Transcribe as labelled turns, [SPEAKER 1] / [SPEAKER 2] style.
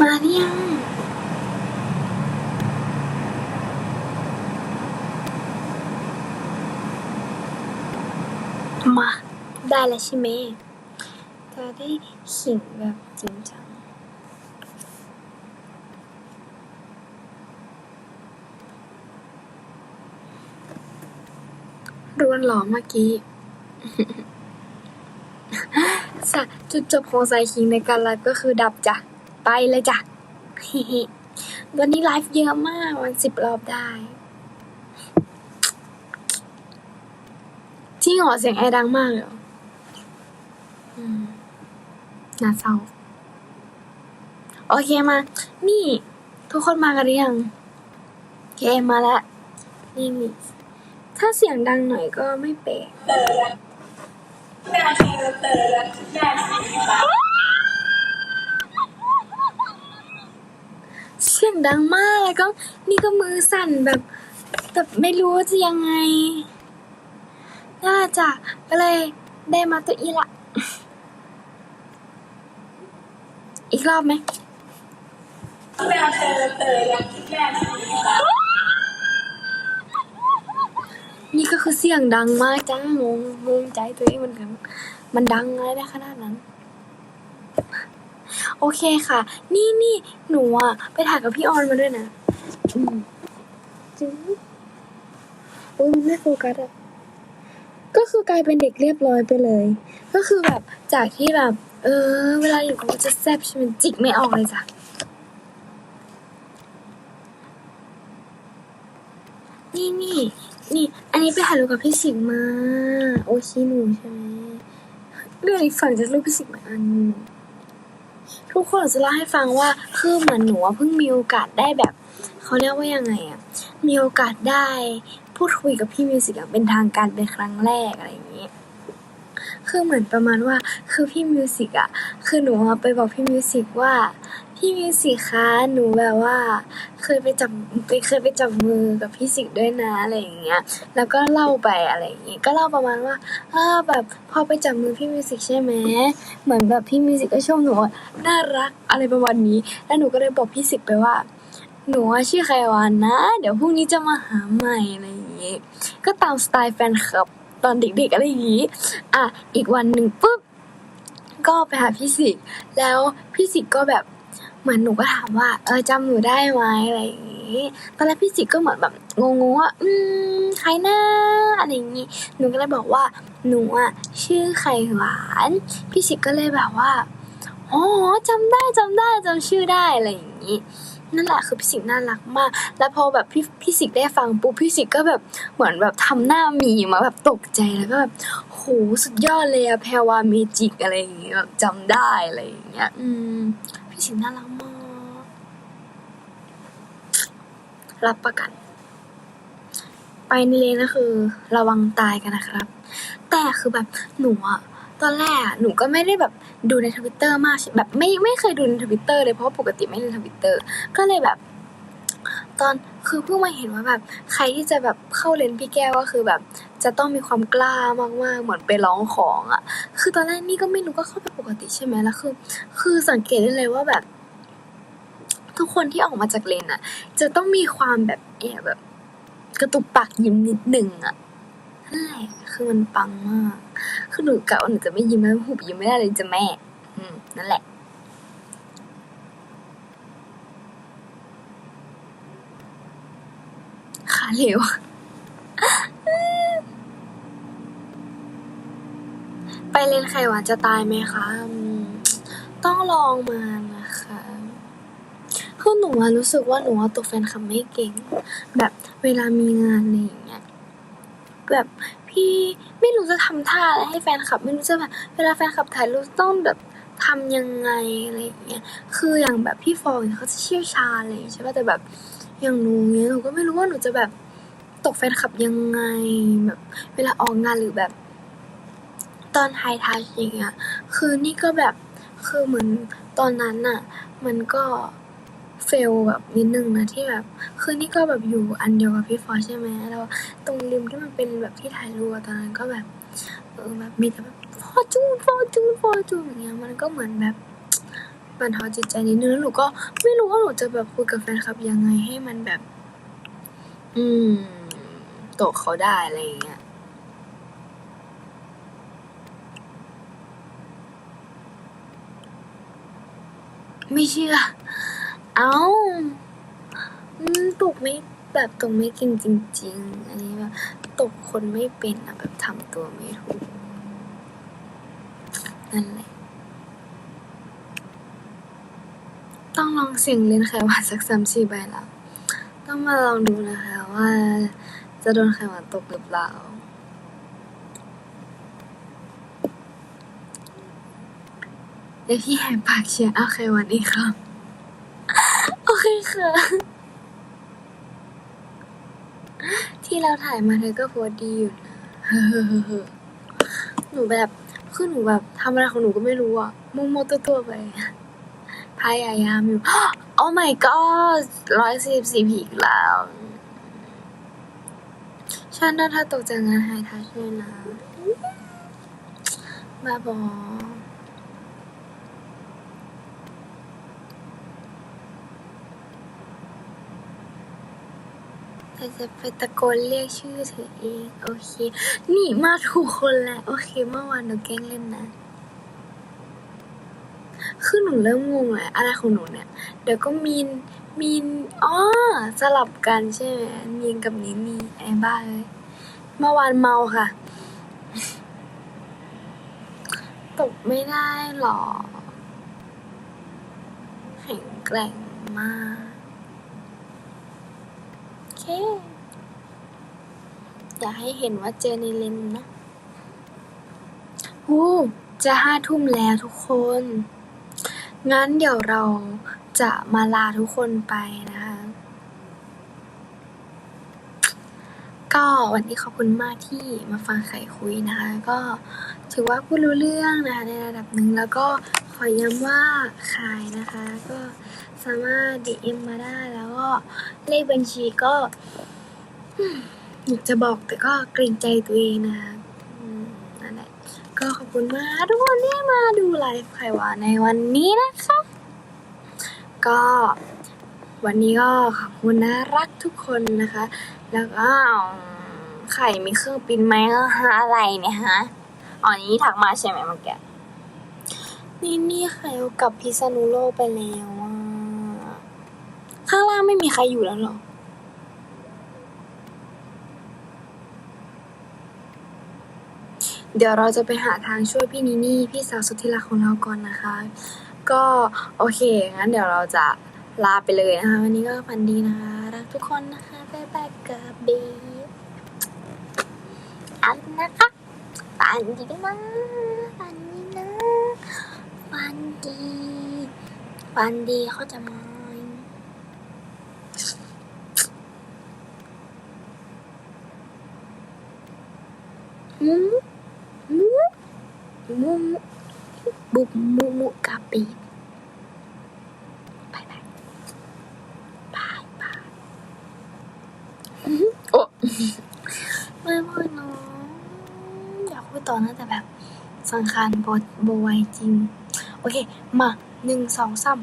[SPEAKER 1] มาหรือยังมา ได้แล้วใช่ไหมจะได้ขิงแบบจริงจังร้วนหรอเมื่อกี้สะจุดจบของสายคิงในการไลฟ์ก็คือดับจ้ะ ไปเลยจ้ะ วันนี้ไลฟ์เยอะมาก วันสิบรอบได้จริงเหอเสียงแอร์ดังมากเลยหน่าเศร้า โอเคมา นี่ ทุกคนมากันหรือยังโอเคมาแล้ว นี่นี่ถ้าเสียงดังหน่อยก็ไม่แปลก เสียงดังมากแล้วก็นี่ก็มือสั่นแบบแบบไม่รู้จะยังไง น่าจะก็เลยได้มาตัวอีละ อีกรอบไหมนี่ก็คือเสียงดังมากจ้างงงงใจตัวเองเหมือนกัน มันดังอะไรได้ขนาดนั้น โอเคค่ะ นี่นี่หนูอะไปถ่ายกับพี่ออนมาด้วยนะอืมจริงโอ้ยมันไม่โฟกัสอะก็คือกลายเป็นเด็กเรียบร้อยไปเลย ก็คือแบบจากที่แบบ เออ เวลาอยู่กับมันจะแซ่บใช่ไหมจิกไม่ออกเลยจ้ะนี่นี่นี่ อันนี้ไปถ่ายรูปกับพี่สิงมา โอชิหนูใช่ไหมเรื่องอีกฝั่งจากรูปพี่สิงมาอันนึง ทุกคนจะเล่าให้ฟังว่าคือเหมือนหนูเพิ่งมีโอกาสได้แบบเขาเรียกว่ายังไงอะมีโอกาสได้พูดคุยกับพี่มิวสิกเป็นทางการเป็นครั้งแรกอะไรอย่างนี้คือเหมือนประมาณว่าคือพี่มิวสิกอะคือหนูไปบอกพี่มิวสิกว่าพี่มิวสิกคะหนูแบบว่า เคยไปจับไปเคยไปจับมือกับพี่สิกด้วยนะอะไรอย่างเงี้ย แล้วก็เล่าไปอะไรอย่างเงี้ย ก็เล่าประมาณว่าเออแบบพอไปจับมือพี่มิวสิกใช่ไหมเหมือนแบบพี่มิวสิกก็ชมหนูว่าน่ารักอะไรประมาณนี้ แล้วหนูก็เลยบอกพี่สิกไปว่า หนูชื่อไขวานนะ เดี๋ยวพรุ่งนี้จะมาหาใหม่อะไรอย่างงี้ก็ตามสไตล์แฟนคลับตอนเด็กๆอะไรอย่างงี้ อะอีกวันหนึ่งปุ๊บก็ไปหาพี่สิก แล้วพี่สิกก็แบบ เหมือนหนูก็ถามว่า เออจำหนูได้ไหมอะไรอย่างงี้ตอนแรกพี่สิกก็เหมือนแบบงงๆว่าอืมใครนะอะไรอย่างงี้หนูก็เลยบอกว่าหนูอะชื่อไข่หวาน พี่สิกก็เลยแบบว่าอ๋อจำได้จำได้จำชื่อได้อะไรอย่างงี้นั่นแหละคือพี่สิกน่ารักมาก แล้วพอแบบพี่พี่สิกได้ฟังปุ๊บพี่สิกก็แบบเหมือนแบบทำหน้ามีมาแบบตกใจแล้วก็แบบโหสุดยอดเลยอะแพรวาเมจิกอะไรอย่างเงี้ยแบบจำได้อะไรอย่างเงี้ย อืม พี่สิกน่ารักมาก รับประกัน ไปในเลยนะคือ ระวังตายกันนะครับ แต่คือแบบหนูอะตอนแรกอะหนูก็ไม่ได้แบบดูในทวิตเตอร์มากแบบไม่ไม่เคยดูในทวิตเตอร์เลยเพราะปกติไม่เล่นทวิตเตอร์ก็เลยแบบ ตอนคือเพิ่งมาเห็นว่าแบบ ใครที่จะแบบเข้าเลนพี่แก้วก็คือแบบ จะต้องมีความกล้ามาก ๆ เหมือนไปร้องของอะคือตอนแรกนี่ก็ไม่รู้ก็เข้าไปปกติใช่ไหมแล้ว คือ คือสังเกตได้เลยว่าแบบ ทุกคนที่ออกมาจากเลนอะจะต้องมีความแบบแอบแบบ กระตุกปากยิ้มนิดหนึ่งอะใช่คือมันปังมาก คือหนูกะว่าหนูจะไม่ยิ้มแล้วหุบยิ้มไม่ได้เลยจะแม่ อืม นั่นแหละขาเหลว ไปเล่นไข่หวานจะตายไหมคะ ต้องลองมานะคะ คือหนูอะรู้สึกว่าหนูอะตกแฟนคลับไม่เก่ง แบบเวลามีงานอะไรอย่างเงี้ย แบบพี่ไม่รู้จะทำท่าอะไรให้แฟนคลับ ไม่รู้จะแบบเวลาแฟนคลับถ่ายรูปต้องแบบทำยังไงอะไรอย่างเงี้ย คืออย่างแบบพี่ฟองเนี่ยเขาจะเชี่ยวชาญอะไรอย่างเงี้ยใช่ป่ะแต่แบบอย่างหนูเนี้ยหนูก็ไม่รู้ว่าหนูจะแบบตกแฟนคลับยังไงแบบเวลาออกงานหรือแบบ ตอนไฮทัชอย่างเงี้ย คือนี่ก็แบบ คือเหมือนตอนนั้นน่ะ มันก็เฟลแบบนิดนึงนะที่แบบ คือนี่ก็แบบอยู่อันเดียวกับพี่ฟอสใช่ไหมแล้วตรงริมที่มันเป็นแบบที่ถ่ายรูปตอนนั้นก็แบบ เออแบบมีแต่แบบฟอจูนฟอจูนฟอจูนอย่างเงี้ย มันก็เหมือนแบบบันทอนจิตใจนิดนึงแล้วหนูก็ไม่รู้ว่าหนูจะแบบคุยกับแฟนคลับยังไงให้มันแบบ อืมตกเขาได้อะไรอย่างเงี้ย ไม่เชื่อ เอ้าตกไม่แบบตกไม่ก่งจริง ๆ อันนี้แบบตกคนไม่เป็นอะแบบทำตัวไม่ถูกนั่นแหละต้องลองเสี่ยงเล่นไขหวานสักสามสี่ใบแล้วต้องมาลองดูนะคะว่าจะโดนไขหวาตกหรือเปล่า เดี๋ยวพี่แหกปากเชียร์เอาไขวานอีกครับ โอเคค่ะ ที่เราถ่ายมาเธอก็โพสต์ดีอยู่นะหนูแบบคือหนูแบบทำอะไรของหนูก็ไม่รู้อะมุ่งโมวตัวๆไป พยายามอยู่ โอ้ my god ร้อยสี่สี่ผีอีกแล้ว ฉันน่าถ้าตกจากงานไฮทัชเลยนะบ้าบอ แต่จะไปตะโกนเรียกชื่อเธอเอง โอเค นี่มาถูกคนแล้ว โอเค เมื่อวานหนูแกล้งเล่นนะ คือหนูเริ่มงงเลยอะไรของหนูเนี่ย เดี๋ยวก็มีน มีน อ๋อ สลับกันใช่ไหม มีนกับนินีไอ้บ้าเลย เมื่อวานเมาค่ะ ตกไม่ได้หรอ แข็งแกร่งมาก อเคอยากให้เห็นว่าเจอในเลนนะวู้จะห้าทุ่มแล้วทุกคน งั้นเดี๋ยวเราจะมาลาทุกคนไปนะคะ ก็วันนี้ขอบคุณมากที่มาฟังไขคุยนะคะ ก็ถือว่าพูดรู้เรื่องนะคะในระดับหนึ่งแล้วก็ขอย้ำว่าขายนะคะ ก็ สามารถ DM มาได้แล้วก็เลขบัญชีก็อยากจะบอกแต่ก็เกรงใจตัวเองนะคะอืมนั่นแหละก็ขอบคุณมากทุกคนที่มาดูไลฟ์ไขหวาในวันนี้นะคะ ก็วันนี้ก็ขอบคุณนะรักทุกคนนะคะ แล้วก็ไข่มีเครื่องปิ้นไหมฮะอะไรเนี่ยฮะอ๋อนี้ถักมาใช่ไหมเมื่อกี้นี่นี่ไข่เอากับพิษณุโลกไปแล้วางล่าไม่มีใครอยู่แล้วเหรอเดี๋ยวเราจะไปหาทางช่วยพี่นินี่พี่สาวสุดที่รักของเราก่อนนะคะ ก็โอเคงั้นเดี๋ยวเราจะลาไปเลยนะคะ วันนี้ก็ฝันดีนะคะ รักทุกคนนะคะบ๊ายบายกับบีอันนะคะฝันดีนะฝันดีนะฝันดีฝันดีเขาจะมอย มุมุมุมุบุบมุมุกับบีบายบายบายบายอ๋อหือโอ้ไม่พูดเนาะอยากพูดต่อนะแต่แบบสังขารบดบไวจริง โอเค มาหนึ่งสองสาม